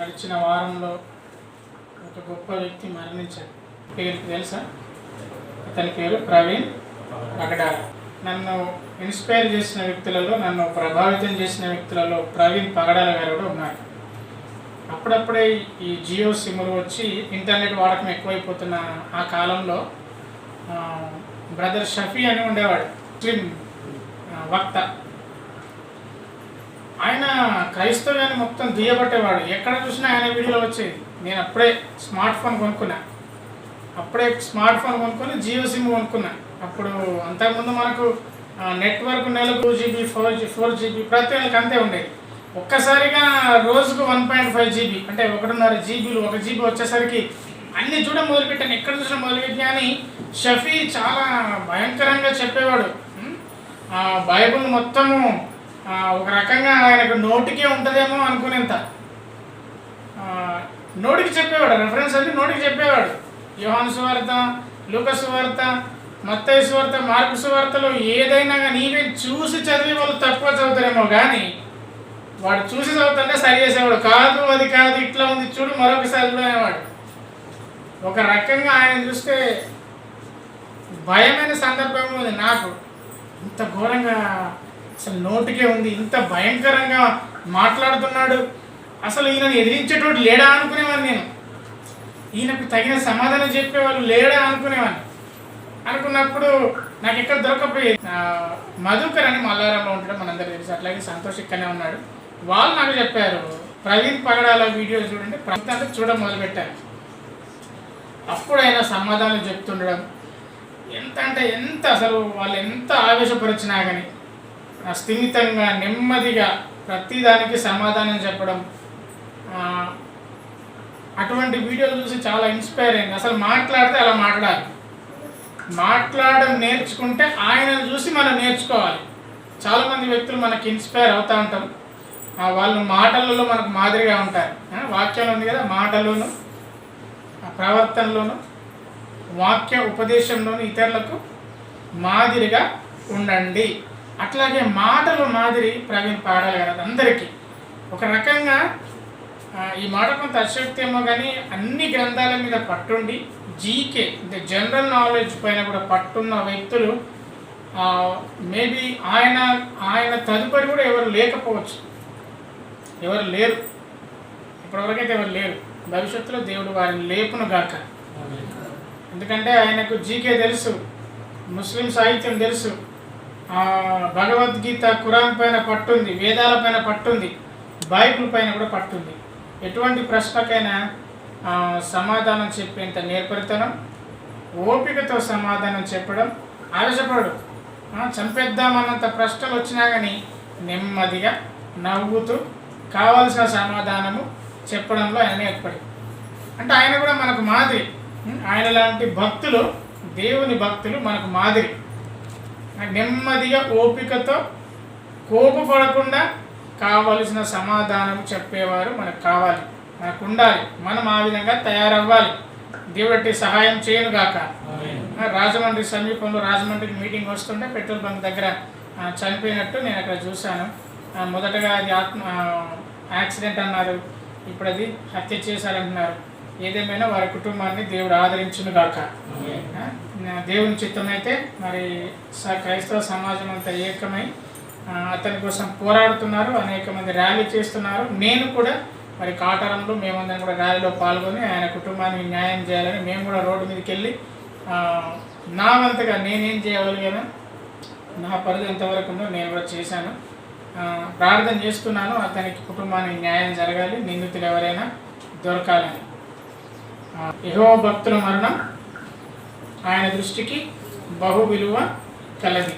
గడిచిన వారంలో ఒక గొప్ప వ్యక్తి మరణించాడు. పేరు తెలుసా? అతని పేరు ప్రవీణ్ పగడాల నన్ను ఇన్స్పైర్ చేసిన వ్యక్తులలో నన్ను ప్రభావితం చేసిన వ్యక్తులలో ప్రవీణ్ పగడాల గారు కూడా ఉన్నారు. అప్పుడప్పుడే ఈ జియో సిమ్లు వచ్చి ఇంటర్నెట్ వాడకం ఎక్కువైపోతున్న ఆ కాలంలో బ్రదర్ షఫీ అని ఉండేవాడు. ముస్లిం వక్త. ఆయన క్రైస్తవ్యాన్ని మొత్తం దుయ్యబట్టేవాడు. ఎక్కడ చూసినా ఆయన వీడియోలో వచ్చేది. నేను అప్పుడే స్మార్ట్ ఫోన్ కొనుక్కున్నా. అప్పుడే స్మార్ట్ ఫోన్ కొనుక్కొని జియో సిమ్ కొనుక్కున్నా. అప్పుడు అంతకుముందు మనకు నెట్వర్క్ నెలకు two GB four G four GB ప్రతి వాళ్ళకి అంతే ఉండేది. ఒక్కసారిగా రోజుకు వన్ పాయింట్ ఫైవ్ జీబీ అంటే ఒకటిన్నర జీబీలు ఒక జీబీ వచ్చేసరికి అన్ని చూడ మొదలుపెట్టాను. ఎక్కడ చూసినా మొదలుపెట్టి అని షఫీ చాలా భయంకరంగా చెప్పేవాడు. బైబుల్ మొత్తము ఒక రకంగా ఆయనకు నోటికే ఉంటుందేమో అనుకునేంత. నోటికి చెప్పేవాడు రెఫరెన్స్ అంటే నోటికి చెప్పేవాడు. యోహాను సువార్త లూకస్ వార్త మత్తయ్య సువార్త మార్పు సువార్తలో ఏదైనా కానీ ఈవెన్ చూసి చదివి వాళ్ళు తక్కువ చదువుతారేమో కానీ వాడు చూసి చదువుతుంటే సరి చేసేవాడు. కాదు అది కాదు ఇట్లా ఉంది చూడు మరొకసారి అనేవాడు. ఒక రకంగా ఆయన చూస్తే భయమైన సందర్భం ఉంది నాకు. ఇంత ఘోరంగా అసలు నోటికే ఉంది. ఇంత భయంకరంగా మాట్లాడుతున్నాడు. అసలు ఈయనను ఎదిరించేటోడు లేడా అనుకునేవాడిని నేను. ఈయనకు తగిన సమాధానం చెప్పేవాళ్ళు లేడా అనుకునేవాడిని అనుకున్నప్పుడు నాకు ఎక్కడ దొరకపోయేది మధుకర్ అని మల్లారంలో ఉంటాడు మనందరూ తెలుసు. అట్లాగే సంతోష్ ఇక్కడనే ఉన్నాడు. వాళ్ళు నాకు చెప్పారు ప్రవీణ్ పగడాల వీడియో చూడండి ప్రస్తుతం చూడ మొదలుపెట్టారు. అప్పుడు ఆయన సమాధానం చెప్తుండడం ఎంత అంటే ఎంత అసలు వాళ్ళు ఎంత ఆవేశపరిచినా కానీ స్థిమితంగా నెమ్మదిగా ప్రతిదానికి సమాధానం చెప్పడం. అటువంటి వీడియోలు చూసి చాలా ఇన్స్పైర్ అయింది. అసలు మాట్లాడితే అలా మాట్లాడాలి. మాట్లాడడం నేర్చుకుంటే ఆయనను చూసి మనం నేర్చుకోవాలి. చాలామంది వ్యక్తులు మనకి ఇన్స్పైర్ అవుతూ ఉంటాం వాళ్ళు మాటలలో మనకు మాదిరిగా ఉంటారు. వాక్యాలు వాక్యం ఉంది కదా మాటలోను ఆ ప్రవర్తనలోను వాక్య ఉపదేశంలోను ఇతరులకు మాదిరిగా ఉండండి. అట్లాగే మాటలు మాదిరి ప్రవీణ్ పాడాలి కదా అందరికీ. ఒక రకంగా ఈ మాట కొంత అశక్తి ఏమో కానీ అన్ని గ్రంథాల మీద పట్టుండి జీకే అంటే జనరల్ నాలెడ్జ్ పైన కూడా పట్టున్న వ్యక్తులు మేబీ ఆయన ఆయన తదుపరి కూడా ఎవరు లేకపోవచ్చు. ఎవరు లేరు. ఇప్పటివరకైతే ఎవరు లేరు. భవిష్యత్తులో దేవుడు వారిని లేపును గాక. ఎందుకంటే ఆయనకు జీకే తెలుసు ముస్లిం సాహిత్యం తెలుసు. భగవద్గీత ఖురాన్ పైన పట్టుంది వేదాల పైన పట్టుంది బైబిల్ పైన కూడా పట్టుంది. ఎటువంటి ప్రశ్నకైనా సమాధానం చెప్పేంత నేర్పరితనం ఓపికతో సమాధానం చెప్పడం ఆవేశపడు చంపేద్దామన్నంత ప్రశ్నలు వచ్చినా కానీ నెమ్మదిగా నవ్వుతూ కావాల్సిన సమాధానము చెప్పడంలో ఆయన ఏర్పడి అంటే ఆయన కూడా మనకు మాదిరి. ఆయన లాంటి భక్తులు దేవుని భక్తులు మనకు మాదిరి. నెమ్మదిగా ఓపికతో కోపపడకుండా కావలసిన సమాధానం చెప్పేవారు మనకు కావాలి. మనకు ఉండాలి మనం ఆ విధంగా తయారవ్వాలి. దేవుడి సహాయం చేయను గాక. ఆ, రాజమండ్రి సమీపంలో రాజమండ్రికి మీటింగ్ వస్తుంటే పెట్రోల్ బంక్ దగ్గర చనిపోయినట్టు నేను అక్కడ చూశాను. మొదటగా అది ఆత్మ యాక్సిడెంట్ అన్నారు. ఇప్పుడు అది హత్య చేశారంటున్నారు. ఏదేమైనా వారి కుటుంబాన్ని దేవుడు ఆదరించును గాక. దేవుని చిత్తం అయితే మరి స- క్రైస్తవ సమాజం అంతా ఏకమై అతని కోసం పోరాడుతున్నారు అనేక మంది ర్యాలీ చేస్తున్నారు. నేను కూడా మరి కాటారంలో మేమందరం కూడా ర్యాలీలో పాల్గొని ఆయన కుటుంబానికి న్యాయం చేయాలని మేము కూడా రోడ్డు మీదకి వెళ్ళి నా వంతగా నేనేం చేయగలిగాను నా పరిధి ఎంతవరకు ఉందో నేను కూడా చేశాను. ప్రార్థన చేస్తున్నాను అతనికి కుటుంబానికి న్యాయం జరగాలి నిందితులు ఎవరైనా దొరకాలని. యహో భక్తుల మరణం ఆయన దృష్టికి బహు విలువ కలది.